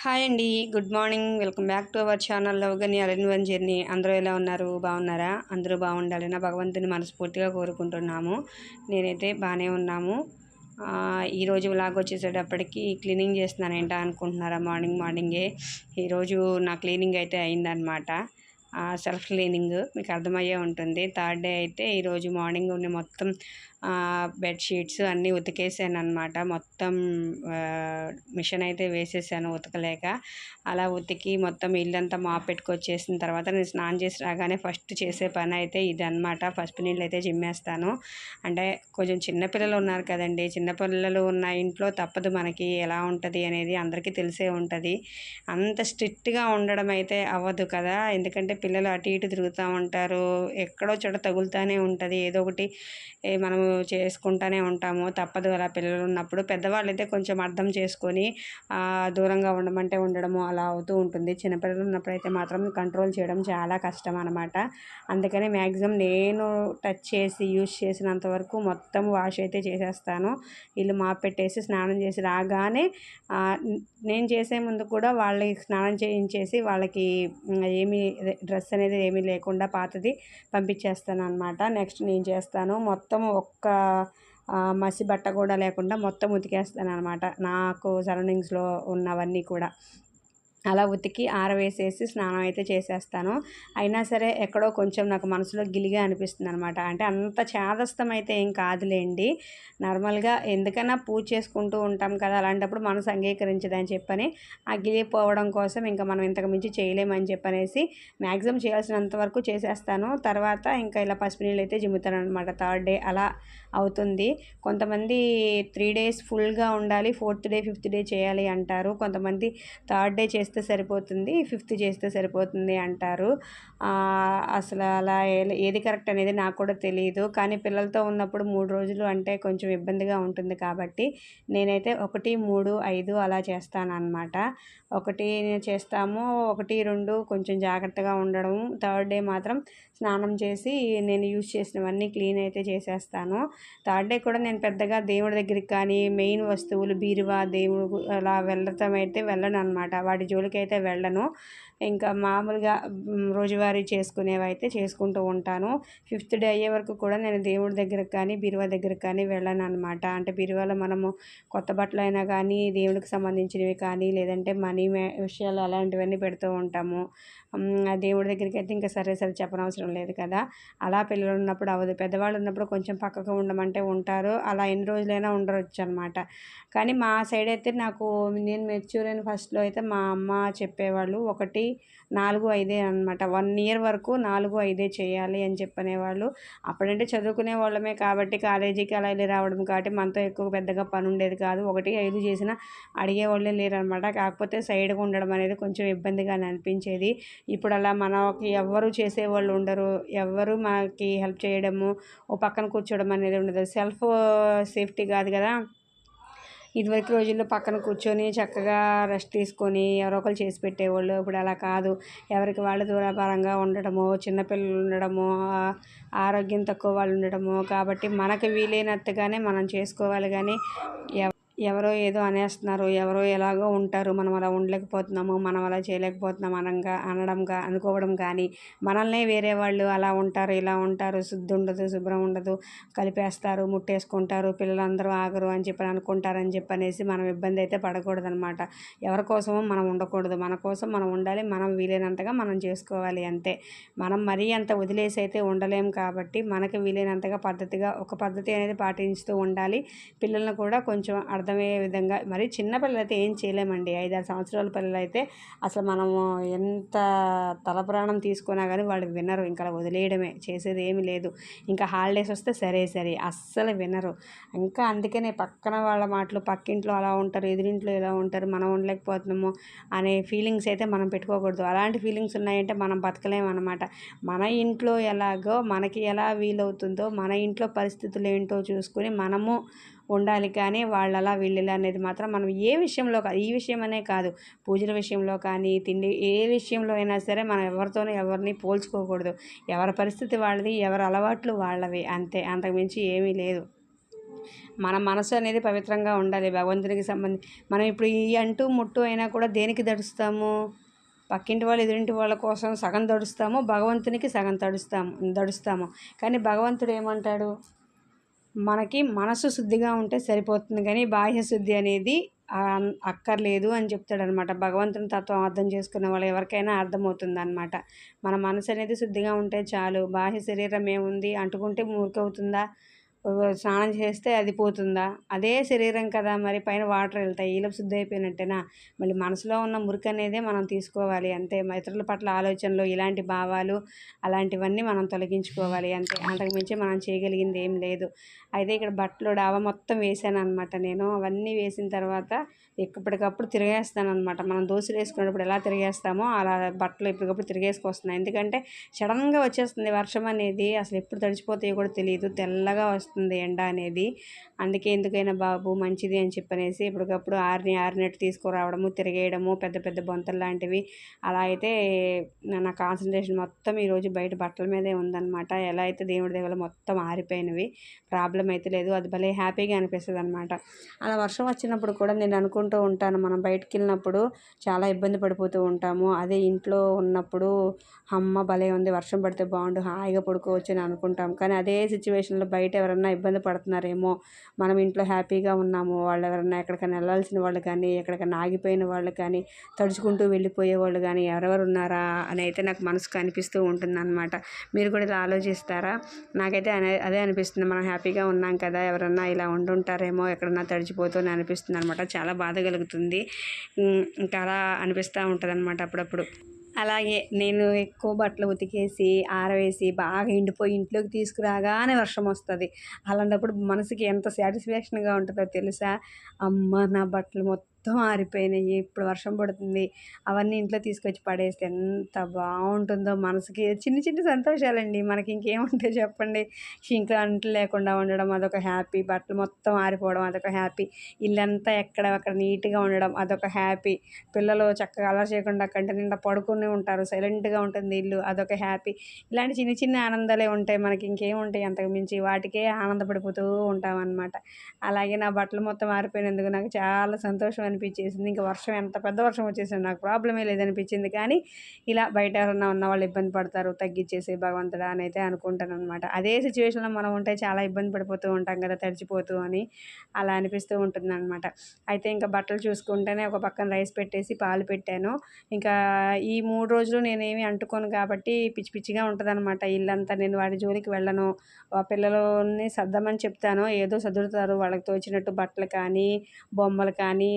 Hi అండి. Good morning. Welcome back to our channel లవ్గని అరెన్ one journey. అందరూ ఎలా ఉన్నారు? బాగున్నారా? అందరూ బాగుండాలి నా భగవంతుని మనస్ఫూర్తిగా కోరుకుంటున్నాము. నేనైతే బాగానే ఉన్నాము. ఈరోజు లాగా వచ్చేసేటప్పటికి క్లీనింగ్ చేస్తున్నాను ఏంటా అనుకుంటున్నారా? మార్నింగ్ మార్నింగే. ఈరోజు నా క్లీనింగ్ అయితే అయిందనమాట సెల్ఫ్ క్లీనింగ్ మీకు అర్థమయ్యే ఉంటుంది. థర్డ్ డే అయితే ఈరోజు మార్నింగ్ ఉన్న మొత్తం బెడ్షీట్స్ అన్నీ ఉతికేసాను అనమాట మొత్తం మిషన్ అయితే వేసేసాను ఉతకలేక. అలా ఉతికి మొత్తం ఇల్లంతా మాప్ పెట్టుకొచ్చేసిన తర్వాత నేను స్నానం చేసి రాగానే ఫస్ట్ చేసే పని అయితే ఇది అనమాట పసుపు నీళ్ళు అయితే చిమ్మేస్తాను. అంటే కొంచెం చిన్నపిల్లలు ఉన్నారు కదండి. చిన్నపిల్లలు ఉన్న ఇంట్లో తప్పదు మనకి ఎలా ఉంటుంది అనేది అందరికీ తెలిసే ఉంటుంది. అంత స్ట్రిక్ట్గా ఉండడం అయితే అవ్వదు కదా. ఎందుకంటే పిల్లలు అటు ఇటు తిరుగుతూ ఉంటారు. ఎక్కడో చోట తగులుతూనే ఉంటుంది. ఏదో ఒకటి మనము చేసుకుంటూనే ఉంటాము. తప్పదు అలా పిల్లలు ఉన్నప్పుడు. పెద్దవాళ్ళు అయితే కొంచెం అర్థం చేసుకొని దూరంగా ఉండమంటే ఉండడము అలా అవుతూ ఉంటుంది. చిన్నపిల్లలు ఉన్నప్పుడు అయితే మాత్రం కంట్రోల్ చేయడం చాలా కష్టం అనమాట అందుకని మ్యాక్సిమం నేను టచ్ చేసి యూజ్ చేసినంత వరకు మొత్తం వాష్ అయితే చేసేస్తాను. ఇల్లు మాపెట్టేసి స్నానం చేసి రాగానే నేను చేసే ముందు కూడా వాళ్ళకి స్నానం చేయించేసి వాళ్ళకి ఏమీ డ్రెస్ అనేది ఏమీ లేకుండా పాతది పంపించేస్తాను అనమాట నెక్స్ట్ నేను చేస్తాను. మొత్తం ఒక్క ఆ, మసి బట్ట కూడా లేకుండా మొత్తం ఉతికేస్తాను అనమాట నాకు సరౌండింగ్స్లో ఉన్నవన్నీ కూడా. అలా ఉతికి ఆరవేసేసి స్నానం అయితే చేసేస్తాను. అయినా సరే ఎక్కడో కొంచెం నాకు మనసులో గిలిగా అనిపిస్తుంది అనమాట అంటే అంత చేదస్తం అయితే ఏం కాదులేండి. నార్మల్గా ఎందుకైనా పూజ చేసుకుంటూ ఉంటాం కదా అలాంటప్పుడు మనసు అంగీకరించదని చెప్పని ఆ గిలిపోవడం కోసం ఇంకా మనం ఇంతకు మించి చేయలేమని చెప్పనేసి మ్యాక్సిమం చేయాల్సినంత వరకు చేసేస్తాను. తర్వాత ఇంకా ఇలా పసుపు నీళ్ళు అయితే జిమ్ముతాను అనమాట థర్డ్ డే అలా అవుతుంది. కొంతమంది త్రీ డేస్ ఫుల్గా ఉండాలి ఫోర్త్ డే ఫిఫ్త్ డే చేయాలి అంటారు. కొంతమంది థర్డ్ డే చేస్తే సరిపోతుంది ఫిఫ్త్ చేస్తే సరిపోతుంది అంటారు. అసలు అలా ఏది కరెక్ట్ అనేది నాకు కూడా తెలియదు కానీ పిల్లలతో ఉన్నప్పుడు మూడు రోజులు అంటే కొంచెం ఇబ్బందిగా ఉంటుంది కాబట్టి నేనైతే ఒకటి మూడు ఐదు అలా చేస్తాను అనమాట ఒకటి చేస్తాము ఒకటి రెండు కొంచెం జాగ్రత్తగా ఉండడం థర్డ్ డే మాత్రం స్నానం చేసి నేను యూజ్ చేసినవన్నీ క్లీన్ అయితే చేసేస్తాను. థర్డ్ డే కూడా నేను పెద్దగా దేవుడి దగ్గరికి కానీ మెయిన్ వస్తువులు బీరువా దేవుడు అలా వెళ్ళటం అయితే వెళ్ళను అనమాట వాటి జోలికి అయితే వెళ్ళను. ఇంకా మామూలుగా రోజువారీ చేసుకునేవి అయితే చేసుకుంటూ ఉంటాను. ఫిఫ్త్ డే అయ్యే వరకు కూడా నేను దేవుడి దగ్గరకు కానీ బీరువా దగ్గరకు కానీ వెళ్ళను అనమాట అంటే బీరువాలో మనము కొత్త బట్టలు అయినా కానీ దేవుడికి సంబంధించినవి కానీ లేదంటే మనీ మే- విషయాలు అలాంటివన్నీ పెడుతూ ఉంటాము. దేవుడి దగ్గరికి అయితే ఇంకా సరే సరే చెప్పనవసరం లేదు కదా. అలా పిల్లలు ఉన్నప్పుడు అవ్వదు. పెద్దవాళ్ళు ఉన్నప్పుడు కొంచెం పక్కకు ఉండమంటే ఉంటారు. అలా ఎన్ని రోజులైనా ఉండవచ్చు అనమాట కానీ మా సైడ్ అయితే నాకు నేను మెచ్యూర్ అయిన ఫస్ట్లో అయితే మా అమ్మ చెప్పేవాళ్ళు ఒకటి నాలుగు ఐదే అనమాట వన్ ఇయర్ వరకు నాలుగు ఐదే చేయాలి అని చెప్పనేవాళ్ళు. అప్పుడంటే చదువుకునే వాళ్ళమే కాబట్టి కాలేజీకి అలా వెళ్ళి రావడం కాబట్టి మనతో ఎక్కువ పెద్దగా పని ఉండేది కాదు. ఒకటి ఐదు చేసినా అడిగే వాళ్ళే లేరనమాట కాకపోతే సైడ్గా ఉండడం అనేది కొంచెం ఇబ్బందిగా అనిపించేది. ఇప్పుడు అలా మనకి ఎవ్వరు చేసేవాళ్ళు ఉండరు. ఎవ్వరు మనకి హెల్ప్ చేయడము ఓ పక్కన కూర్చోవడం అనేది ఉండదు. సెల్ఫ్ సేఫ్టీ కాదు కదా. ఇదివరకు రోజుల్లో పక్కన కూర్చొని చక్కగా రెస్ట్ తీసుకొని ఎవరో ఒకరు చేసి పెట్టేవాళ్ళు. ఇప్పుడు అలా కాదు. ఎవరికి వాళ్ళు దూరపరంగా ఉండడము చిన్నపిల్లలు ఉండడము ఆరోగ్యం తక్కువ వాళ్ళు ఉండడము కాబట్టి మనకు వీలైనట్టుగానే మనం చేసుకోవాలి. కానీ ఎవ ఎవరో ఏదో అనేస్తున్నారు ఎవరో ఎలాగో ఉంటారు మనం అలా ఉండలేకపోతున్నాము మనం అలా చేయలేకపోతున్నాం అనగా అనడంగా అనుకోవడం కానీ మనల్నే వేరే వాళ్ళు అలా ఉంటారు ఇలా ఉంటారు శుద్ధి ఉండదు శుభ్రం ఉండదు కలిపేస్తారు ముట్టేసుకుంటారు పిల్లలందరూ ఆగరు అని చెప్పి అనుకుంటారని చెప్పి అనేసి మనం ఇబ్బంది అయితే పడకూడదు అనమాట ఎవరి కోసమో మనం ఉండకూడదు. మన కోసం మనం ఉండాలి మనం వీలైనంతగా మనం చేసుకోవాలి అంతే. మనం మరీ అంత వదిలేసి అయితే ఉండలేం కాబట్టి మనకి వీలైనంతగా పద్ధతిగా ఒక పద్ధతి అనేది పాటిస్తూ ఉండాలి. పిల్లల్ని కూడా కొంచెం అర్థమయ్యే విధంగా మరి చిన్న పిల్లలు అయితే ఏం చేయలేమండి. ఐదారు సంవత్సరాల పిల్లలు అయితే అసలు మనము ఎంత తలప్రాణం తీసుకున్నా కానీ వాళ్ళు వినరు. ఇంకా అలా వదిలేయడమే చేసేది ఏమీ లేదు. ఇంకా హాలిడేస్ వస్తే సరే సరే అస్సలు వినరు. ఇంకా అందుకనే పక్కన వాళ్ళ మాటలు పక్కింట్లో అలా ఉంటారు ఎదురింట్లో ఇలా ఉంటారు మనం ఉండలేకపోతున్నాము అనే ఫీలింగ్స్ అయితే మనం పెట్టుకోకూడదు. అలాంటి ఫీలింగ్స్ ఉన్నాయంటే మనం బతకలేమన్నమాట మన ఇంట్లో ఎలాగో మనకి ఎలా వీలవుతుందో మన ఇంట్లో పరిస్థితులు ఏంటో చూసుకుని మనము ఉండాలి కానీ వాళ్ళలా వీళ్ళలా అనేది మాత్రం మనం ఏ విషయంలో కాదు ఈ విషయం అనే కాదు. పూజల విషయంలో కానీ తిండి ఏ విషయంలో అయినా సరే మనం ఎవరితోనూ ఎవరిని పోల్చుకోకూడదు. ఎవరి పరిస్థితి వాళ్ళది ఎవరి అలవాట్లు వాళ్ళవి. అంతే అంతకుమించి ఏమీ లేదు. మన మనసు అనేది పవిత్రంగా ఉండాలి. భగవంతునికి సంబంధించి మనం ఇప్పుడు ఈ అంటూ ముట్టు అయినా కూడా దేనికి దడుస్తాము? పక్కింటి వాళ్ళు ఎదురింటి వాళ్ళ కోసం సగం దడుస్తాము భగవంతునికి సగం తడుస్తాము దడుస్తాము. కానీ భగవంతుడు ఏమంటాడు? మనకి మనసు శుద్ధిగా ఉంటే సరిపోతుంది కానీ బాహ్య శుద్ధి అనేది అక్కర్లేదు అని చెప్తాడనమాట. భగవంతుని తత్వం అర్థం చేసుకున్న వాళ్ళు ఎవరికైనా అర్థమవుతుంది అనమాట మన మనసు అనేది శుద్ధిగా ఉంటే చాలు. బాహ్య శరీరం ఏముంది? అంటుకుంటే మూర్ఖవుతుందా? స్నానం చేస్తే అది పోతుందా? అదే శరీరం కదా మరి పైన వాటర్ వెళ్తాయి. ఈలో శుద్ధి అయిపోయినట్టేనా? మళ్ళీ మనసులో ఉన్న మురికి అనేదే మనం తీసుకోవాలి అంతే. ఇతరుల పట్ల ఆలోచనలు ఇలాంటి భావాలు అలాంటివన్నీ మనం తొలగించుకోవాలి అంతే. అంతకుమించి మనం చేయగలిగింది ఏం లేదు. అయితే ఇక్కడ బట్టలు డాబా మొత్తం వేసాను అనమాట నేను. అవన్నీ వేసిన తర్వాత ఎప్పటికప్పుడు తిరిగేస్తాను అనమాట మనం దోశలు వేసుకునేటప్పుడు ఎలా తిరిగేస్తామో అలా బట్టలు ఎప్పటికప్పుడు తిరిగేసుకొస్తున్నాయి. ఎందుకంటే సడన్గా వచ్చేస్తుంది వర్షం అనేది. అసలు ఎప్పుడు తడిచిపోతాయో కూడా తెలియదు తెల్లగా వస్తుంది. ఎండ అనేది. అందుకే ఎందుకైనా బాబు మంచిది అని చెప్పనేసి ఇప్పటికప్పుడు ఆరిని ఆరినట్టు తీసుకురావడము తిరిగేయడము పెద్ద పెద్ద బొంతలు లాంటివి. అలా అయితే నా కాన్సన్ట్రేషన్ మొత్తం ఈరోజు బయట బట్టల మీదే ఉందన్నమాట. ఎలా అయితే దేవుడి దగ్గర మొత్తం ఆరిపోయినవి ప్రాబ్లం అయితే లేదు. అది భలే హ్యాపీగా అనిపిస్తుంది అనమాట అలా వర్షం వచ్చినప్పుడు కూడా నేను అనుకుంటూ ఉంటాను మనం బయటికి వెళ్ళినప్పుడు చాలా ఇబ్బంది పడిపోతూ ఉంటాము. అదే ఇంట్లో ఉన్నప్పుడు అమ్మ భలే ఉంది వర్షం పడితే బాగుండు హాయిగా పడుకోవచ్చు అని అనుకుంటాం. కానీ అదే సిచ్యువేషన్లో బయట ఎవరన్నా ఇబ్బంది పడుతున్నారేమో మనం ఇంట్లో హ్యాపీగా ఉన్నాము వాళ్ళు ఎవరన్నా ఎక్కడికైనా వెళ్ళాల్సిన వాళ్ళు కానీ ఎక్కడికైనా ఆగిపోయిన వాళ్ళు కానీ తడుచుకుంటూ వెళ్ళిపోయే వాళ్ళు కానీ ఎవరెవరు ఉన్నారా అని అయితే నాకు మనసుకు అనిపిస్తూ ఉంటుంది అనమాట మీరు కూడా ఇలా ఆలోచిస్తారా? నాకైతే అదే అనిపిస్తుంది మనం హ్యాపీగా ఉన్నాం కదా ఎవరన్నా ఇలా ఉండుంటారేమో ఎక్కడన్నా తడిచిపోతూనే అనిపిస్తుంది అనమాట చాలా బాధ కలుగుతుంది. ఇంకా అలా అనిపిస్తూ ఉంటుంది అనమాట అప్పుడప్పుడు. అలాగే నేను ఎక్కువ బట్టలు ఉతికేసి ఆరవేసి బాగా ఎండిపోయి ఇంట్లోకి తీసుకురాగానే వర్షం వస్తుంది. అలాంటప్పుడు మనసుకి ఎంత సాటిస్ఫాక్షన్గా ఉంటుందో తెలుసా? అమ్మ నా బట్టలు మొత్తం మొత్తం ఆరిపోయినాయి. ఇప్పుడు వర్షం పడుతుంది. అవన్నీ ఇంట్లో తీసుకొచ్చి పడేస్తే ఎంత బాగుంటుందో మనసుకి. చిన్న చిన్న సంతోషాలండి. మనకి ఇంకేముంటాయి చెప్పండి. ఇంకా అంట్లు లేకుండా ఉండడం అదొక హ్యాపీ. బట్టలు మొత్తం ఆరిపోవడం అదొక హ్యాపీ. ఇల్లంతా ఎక్కడ అక్కడ నీట్గా ఉండడం అదొక హ్యాపీ. పిల్లలు చక్కగా అలా చేయకుండా కంటి నిండా పడుకునే ఉంటారు. సైలెంట్గా ఉంటుంది ఇల్లు అదొక హ్యాపీ. ఇలాంటి చిన్న చిన్న ఆనందాలే ఉంటాయి మనకి. ఇంకేముంటాయి అంతకు మించి. వాటికే ఆనందపడిపోతూ ఉంటాం అనమాట అలాగే నా బట్టలు మొత్తం ఆరిపోయినందుకు నాకు చాలా సంతోషం అనిపించేసింది. ఇంకా వర్షం ఎంత పెద్ద వర్షం వచ్చేసింది నాకు ప్రాబ్లమే లేదనిపించింది. కానీ ఇలా బయట ఎవరన్నా ఉన్న వాళ్ళు ఇబ్బంది పడతారు తగ్గించేసి భగవంతుడా అని అయితే అనుకుంటాను అనమాట అదే సిచ్యువేషన్లో మనం ఉంటే చాలా ఇబ్బంది పడిపోతూ ఉంటాం కదా తడిచిపోతూ అని అలా అనిపిస్తూ ఉంటుంది అనమాట అయితే ఇంకా బట్టలు చూసుకుంటేనే ఒక పక్కన రైస్ పెట్టేసి పాలు పెట్టాను. ఇంకా ఈ మూడు రోజులు నేనేమి అంటుకోను కాబట్టి పిచ్చి పిచ్చిగా ఉంటుంది అనమాట ఇల్లంతా నేను వాడి జోలికి వెళ్ళను. పిల్లలని సర్దమని చెప్తాను. ఏదో సర్దుతారు. వాళ్ళకి తోచినట్టు బట్టలు కానీ బొమ్మలు కానీ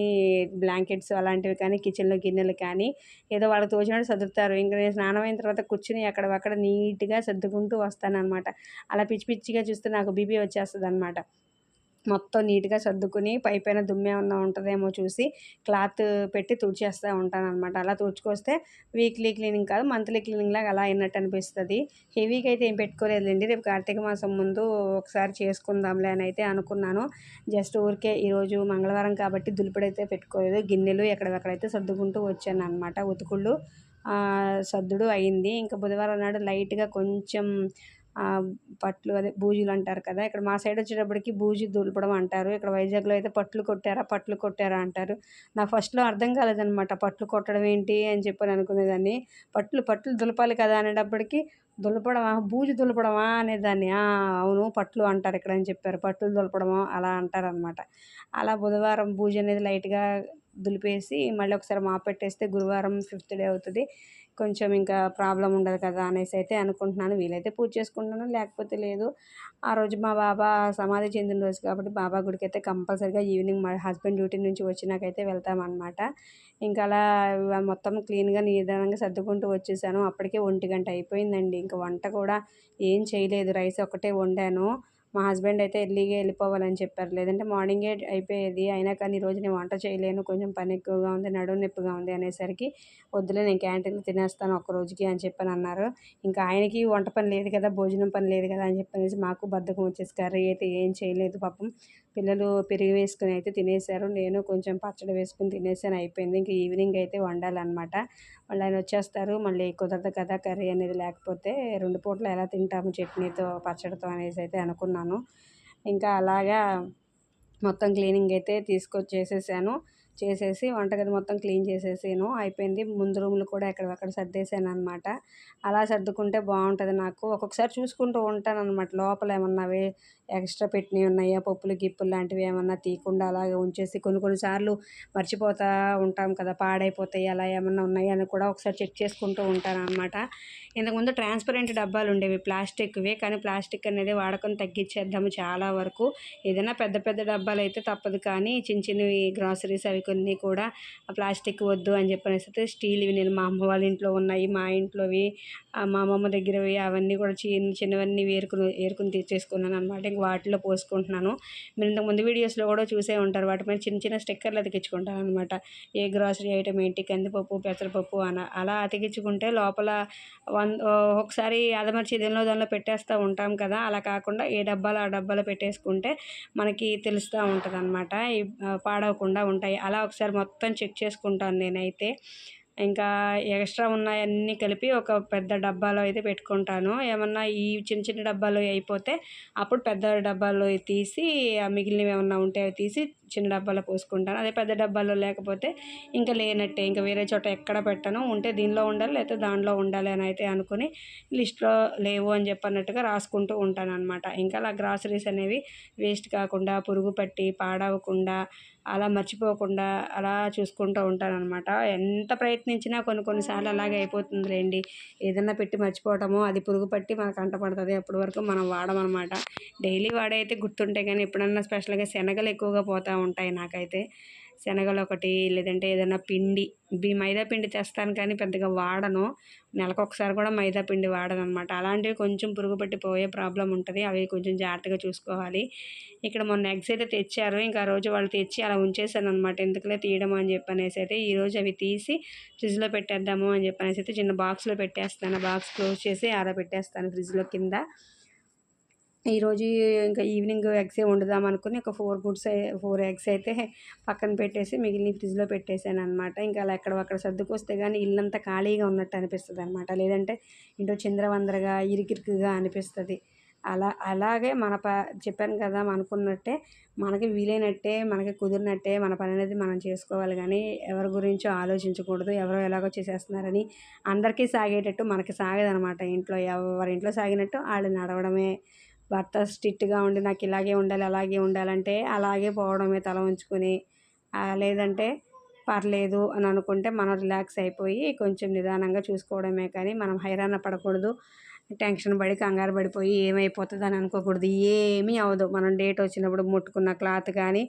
బ్లాంకెట్స్ అలాంటివి కానీ కిచెన్లో గిన్నెలు కానీ ఏదో వాళ్ళకి తోచినట్టు సర్దుతారు. ఇంకా నేను స్నానం అయిన తర్వాత కూర్చుని అక్కడ అక్కడ నీట్గా సర్దుకుంటూ వస్తానన్నమాట. అలా పిచ్చి పిచ్చిగా చూస్తే నాకు బీపీ వచ్చేస్తుంది అనమాట మొత్తం నీట్గా సర్దుకుని పైపైన పైన దుమ్మే ఉంటుందేమో చూసి క్లాత్ పెట్టి తుడిచేస్తూ ఉంటాను అనమాట అలా తుడుచుకొస్తే వీక్లీ క్లీనింగ్ కాదు మంత్లీ క్లీనింగ్ లాగా అలా అయినట్టు అనిపిస్తుంది. హెవీగా అయితే ఏం పెట్టుకోలేదులేండి. రేపు కార్తీక మాసం ముందు ఒకసారి చేసుకుందాంలే అని అయితే అనుకున్నాను. జస్ట్ ఊరికే ఈరోజు మంగళవారం కాబట్టి దులిపడైతే పెట్టుకోలేదు. గిన్నెలు ఎక్కడెక్కడైతే సర్దుకుంటూ వచ్చాను అనమాట ఉతుకుళ్ళు సర్దుడు అయింది. ఇంకా బుధవారం నాడు లైట్గా కొంచెం పట్లు అదే బూజులు అంటారు కదా ఇక్కడ మా సైడ్ వచ్చేటప్పటికి బూజు దులపడం అంటారు. ఇక్కడ వైజాగ్లో అయితే పట్లు కొట్టారా పట్లు కొట్టారా అంటారు. నాకు ఫస్ట్లో అర్థం కాలేదనమాట పట్లు కొట్టడం ఏంటి అని చెప్పని అనుకునేదాన్ని. పట్లు పట్లు దులపాలి కదా అనేటప్పటికి దులపడమా బూజు దులపడమా అనేదాన్ని. అవును పట్లు అంటారు ఇక్కడ అని చెప్పారు. పట్లు దులపడమా అలా అంటారనమాట అలా బుధవారం బూజు అనేది లైట్గా దులిపేసి మళ్ళీ ఒకసారి మాపెట్టేస్తే గురువారం ఫిఫ్త్ డే అవుతుంది. కొంచెం ఇంకా ప్రాబ్లం ఉండదు కదా అనేసి అయితే అనుకుంటున్నాను. వీలైతే పూజ చేసుకుంటాను లేకపోతే లేదు. ఆ రోజు మా బాబా సమాధి చెందిన రోజు కాబట్టి బాబా గుడికి అయితే కంపల్సరిగా ఈవినింగ్ మా హస్బెండ్ డ్యూటీ నుంచి వచ్చినాకైతే వెళ్తామన్నమాట. ఇంకా అలా మొత్తం క్లీన్గా నిదానంగా సర్దుకుంటూ వచ్చేసాను. అప్పటికే ఒంటి గంట అయిపోయిందండి. ఇంకా వంట కూడా ఏం చేయలేదు. రైస్ ఒకటే వండాను. మా హస్బెండ్ అయితే ఎర్లీగా వెళ్ళిపోవాలని చెప్పారు. లేదంటే మార్నింగే అయిపోయేది. అయినా కానీ ఈరోజు నేను వంట చేయలేను. కొంచెం పని ఎక్కువగా ఉంది. నడుము నొప్పిగా ఉంది అనేసరికి వద్దులే నేను క్యాంటీన్లో తినేస్తాను ఒక రోజుకి అని చెప్పని అన్నారు. ఇంకా ఆయనకి వంట పని లేదు కదా భోజనం పని లేదు కదా అని చెప్పనేసి మాకు బద్ధకం వచ్చేసి కర్రీ అయితే ఏం చేయలేదు పాపం. పిల్లలు పెరిగి వేసుకుని అయితే తినేశారు. నేను కొంచెం పచ్చడి వేసుకుని తినేసాను అయిపోయింది. ఇంక ఈవినింగ్ అయితే వండాలన్నమాట. మళ్ళీ ఆయన వచ్చేస్తారు. మళ్ళీ కుదరదు కదా కర్రీ అనేది లేకపోతే రెండు పూటలు ఎలా తింటాము చట్నీతో పచ్చడితో అనేసి అయితే అనుకున్నాను. ఇంకా అలాగా మొత్తం క్లీనింగ్ అయితే తీసుకొచ్చేసేసాను. చేసేసి వంటగది మొత్తం క్లీన్ చేసేసాను. అయిపోయింది. ముందు రూములు కూడా ఎక్కడక్కడ సర్దేశాను అనమాట అలా సర్దుకుంటే బాగుంటుంది నాకు. ఒక్కొక్కసారి చూసుకుంటూ ఉంటాను అనమాట లోపల ఏమన్నా ఎక్స్ట్రా పెట్టినవి ఉన్నాయా? పప్పులు గిప్పులు లాంటివి ఏమన్నా తీయకుండా అలాగే ఉంచేసి కొన్ని కొన్నిసార్లు మర్చిపోతూ ఉంటాం కదా. పాడైపోతాయి. అలా ఏమన్నా ఉన్నాయా అని కూడా ఒకసారి చెక్ చేసుకుంటూ ఉంటాను అనమాట ఇంతకుముందు ట్రాన్స్పరెంట్ డబ్బాలు ఉండేవి. ప్లాస్టిక్వే. కానీ ప్లాస్టిక్ అనేది వాడకం తగ్గించేద్దాము చాలా వరకు. ఏదైనా పెద్ద పెద్ద డబ్బాలు అయితే తప్పదు కానీ చిన్న చిన్నవి గ్రాసరీస్ అవి కొన్ని కూడా ప్లాస్టిక్ వద్దు అని చెప్పనేసి స్టీల్వి నేను మా అమ్మ వాళ్ళ ఇంట్లో ఉన్నాయి. మా ఇంట్లోవి మా అమ్మమ్మ దగ్గరవి అవన్నీ కూడా చిన్న చిన్నవన్నీ వేరుకుని వేరుకుని తెచ్చేసుకున్నాను అనమాట ఇంక వాటిలో పోసుకుంటున్నాను. మీరు ఇంతకుముందు వీడియోస్లో కూడా చూసే ఉంటారు. వాటి మీద చిన్న చిన్న స్టిక్కర్లు అతికించుకుంటాను అనమాట ఏ గ్రాసరీ ఐటమ్ ఏంటి కందిపప్పు పెసరపప్పు అన అలా అతికించుకుంటే లోపల వన్ ఒకసారి అదమర్చి దీనిలో దానిలో పెట్టేస్తూ ఉంటాం కదా. అలా కాకుండా ఏ డబ్బాలో ఆ డబ్బాలో పెట్టేసుకుంటే మనకి తెలుస్తూ ఉంటుంది అనమాట పాడవకుండా ఉంటాయి. అలా ఒకసారి మొత్తం చెక్ చేసుకుంటాను నేనైతే. ఇంకా ఎక్స్ట్రా ఉన్నాయన్నీ కలిపి ఒక పెద్ద డబ్బాలో అయితే పెట్టుకుంటాను. ఏమన్నా ఈ చిన్న చిన్న డబ్బాలో అయిపోతే అప్పుడు పెద్ద డబ్బాలో తీసి మిగిలినవి ఏమన్నా ఉంటే అవి తీసి చిన్న డబ్బాలో పోసుకుంటాను. అదే పెద్ద డబ్బాలో లేకపోతే ఇంకా లేనట్టే ఇంకా వేరే చోట ఎక్కడ పెట్టను. ఉంటే దీనిలో ఉండాలి లేకపోతే దానిలో ఉండాలి అని అయితే అనుకుని లిస్ట్లో లేవు అని చెప్పన్నట్టుగా రాసుకుంటూ ఉంటాను అనమాట ఇంకా అలా గ్రాసరీస్ అనేవి వేస్ట్ కాకుండా పురుగు పట్టి పాడవకుండా అలా మర్చిపోకుండా అలా చూసుకుంటూ ఉంటాను అనమాట ఎంత ప్రయత్నించినా కొన్ని కొన్నిసార్లు అలాగే అయిపోతుంది రండి ఏదన్నా పెట్టి మర్చిపోవటము అది పురుగు పట్టి మనకు అంటపడుతుంది అప్పటి వరకు మనం వాడమనమాట డైలీ వాడైతే గుర్తుంటే కానీ ఎప్పుడన్నా స్పెషల్గా శనగలు ఎక్కువగా పోతాం. ఉంటాయి నాకైతే. శనగలు ఒకటి లేదంటే ఏదైనా పిండి. బి మైదా పిండి తెస్తాను కానీ పెద్దగా వాడను. నెలకొకసారి కూడా మైదా పిండి వాడను అనమాట అలాంటివి కొంచెం పురుగు పట్టిపోయే ప్రాబ్లం ఉంటుంది. అవి కొంచెం జాగ్రత్తగా చూసుకోవాలి. ఇక్కడ మొన్న ఎగ్స్ అయితే తెచ్చారు. ఇంకా రోజు వాళ్ళు తెచ్చి అలా ఉంచేసాను అనమాట ఎందుకులే తీయడం అని చెప్పనేసి అయితే ఈరోజు అవి తీసి ఫ్రిడ్జ్లో పెట్టేద్దాము అని చెప్పనేసి అయితే చిన్న బాక్స్లో పెట్టేస్తాను. బాక్స్ క్లోజ్ చేసి అలా పెట్టేస్తాను ఫ్రిడ్జ్లో కింద. ఈరోజు ఇంకా ఈవినింగ్ ఎగ్సే వండుదాం అనుకుని ఒక ఫోర్ గుడ్స్ ఫోర్ ఎగ్స్ అయితే పక్కన పెట్టేసి మిగిలిన ఫ్రిడ్జ్లో పెట్టేశాను అనమాట ఇంకా అలా ఎక్కడొక్కడ సర్దుకొస్తే కానీ ఇల్లంతా ఖాళీగా ఉన్నట్టు అనిపిస్తుంది అనమాట లేదంటే ఇంట్లో చంద్రవందరగా ఇరికిరికిగా అనిపిస్తుంది. అలా అలాగే మన ప చెప్పాను కదా అనుకున్నట్టే మనకి వీలైనట్టే మనకి కుదిరినట్టే మన పని అనేది మనం చేసుకోవాలి కానీ ఎవరి గురించో ఆలోచించకూడదు ఎవరో ఎలాగో చేసేస్తున్నారని అందరికీ సాగేటట్టు మనకి సాగదనమాట ఇంట్లో ఎవరి ఇంట్లో సాగినట్టు వాళ్ళు నడవడమే భర్త స్ట్రిక్ట్గా ఉండి నాకు ఇలాగే ఉండాలి అలాగే ఉండాలంటే అలాగే పోవడమే తల ఉంచుకొని లేదంటే పర్లేదు అని అనుకుంటే మనం రిలాక్స్ అయిపోయి కొంచెం నిదానంగా చూసుకోవడమే కానీ మనం హైరాణ పడకూడదు. టెన్షన్ పడి కంగారు పడిపోయి ఏమైపోతుంది అని అనుకోకూడదు. ఏమీ అవ్వదు. మనం డేట్ వచ్చినప్పుడు ముట్టుకున్న క్లాత్ కానీ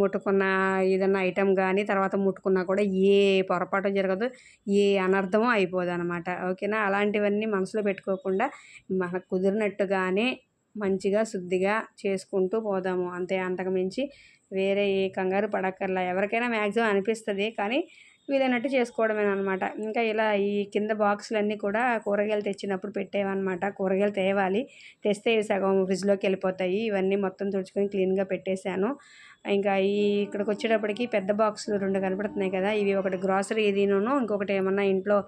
ముట్టుకున్న ఏదన్నా ఐటెం కానీ తర్వాత ముట్టుకున్నా కూడా ఏ పొరపాటు జరగదు. ఏ అనర్థమో అయిపోదు అనమాట ఓకేనా? అలాంటివన్నీ మనసులో పెట్టుకోకుండా మనకు కుదిరినట్టుగానే మంచిగా శుద్ధిగా చేసుకుంటూ పోదాము. అంతే అంతకు మించి వేరే ఏ కంగారు పడక్కర్లా. ఎవరికైనా మ్యాక్సిమం అనిపిస్తుంది. కానీ వీలైనట్టు చేసుకోవడమేనమాట ఇంకా ఇలా ఈ కింద బాక్సులన్నీ కూడా కూరగాయలు తెచ్చినప్పుడు పెట్టేవన్నమాట. కూరగాయలు తేవాలి. తెస్తే సగం ఫ్రిడ్జ్లోకి వెళ్ళిపోతాయి. ఇవన్నీ మొత్తం తుడుచుకొని క్లీన్గా పెట్టేశాను. ఇంకా ఈ ఇక్కడికి వచ్చేటప్పటికి పెద్ద బాక్సులు రెండు కనపడుతున్నాయి కదా. ఇవి ఒకటి గ్రాసరీ ఇదిను ఇంకొకటి ఏమన్నా ఇంట్లో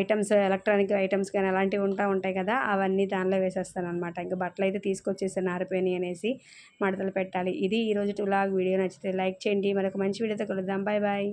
ఐటమ్స్ ఎలక్ట్రానిక్ ఐటమ్స్ కానీ అలాంటివి ఉంటా ఉంటాయి కదా అవన్నీ దానిలో వేసేస్తాను అనమాట ఇంకా బట్టలు అయితే తీసుకొచ్చేసాను ఆరిపోయినాయి అనేసి మడతలు పెట్టాలి. ఇది ఈరోజు టులాగ్. వీడియో నచ్చితే లైక్ చేయండి. మరొక మంచి వీడియోతో కలుద్దాం. Bye bye.